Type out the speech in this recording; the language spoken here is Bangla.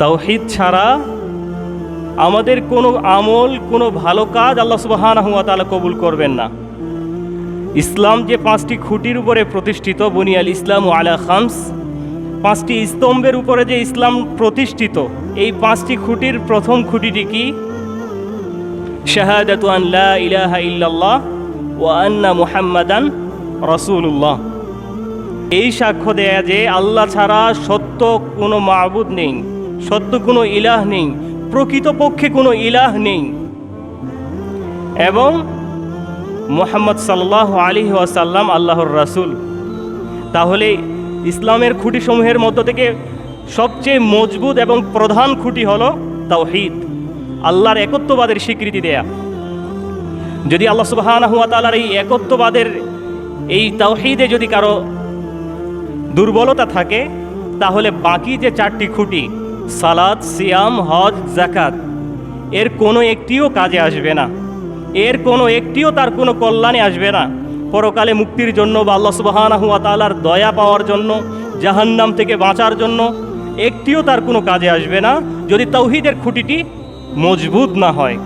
তাওহিদ ছাড়া আমাদের কোনো আমল, কোনো ভালো কাজ আল্লাহ সুবহানাহু ওয়া তাআলা কবুল করবেন না। ইসলাম যে পাঁচটি খুঁটির উপরে প্রতিষ্ঠিত বুনিয়াল ইসলাম ও আলা খামস, পাঁচটি স্তম্ভের উপরে যে ইসলাম প্রতিষ্ঠিত, এই পাঁচটি খুঁটির প্রথম খুঁটিটি কি? ইলাহা ইল্লাল্লাহ ওয়া আন্না মুহাম্মাদান রাসূলুল্লাহ। এই সাক্ষ্য দেয়া যে আল্লাহ ছাড়া সত্য কোনো মাবুদ নেই। সত্য কোনো ইলাহ নেই, প্রকৃতপক্ষে কোনো ইলাহ নেই। এবং মোহাম্মদ সাল্লাহ আলী ওয়াসাল্লাম আল্লাহর রাসূল। তাহলে ইসলামের খুঁটিসমূহের মধ্য থেকে সবচেয়ে মজবুত এবং প্রধান খুঁটি হল তাওহিদ, আল্লাহর একত্ববাদের স্বীকৃতি দেয়া। যদি আল্লাহ সুবহানাহু ওয়া তাআলার এই একত্ববাদের, এই তাওহিদে যদি কারও দুর্বলতা থাকে, তাহলে বাকি যে চারটি খুঁটি সালাদ, সিয়াম, হজ জাকাত এর কোনো একটিও কাজে আসবে না। এর কোনো একটিও তার কোনো কল্যাণে আসবে না। পরকালে মুক্তির জন্য বা আল্লাহ সুবহানাহু তালার দয়া পাওয়ার জন্য, জাহান্নাম থেকে বাঁচার জন্য একটিও তার কোনো কাজে আসবে না যদি তৌহিদের খুঁটিটি মজবুত না হয়।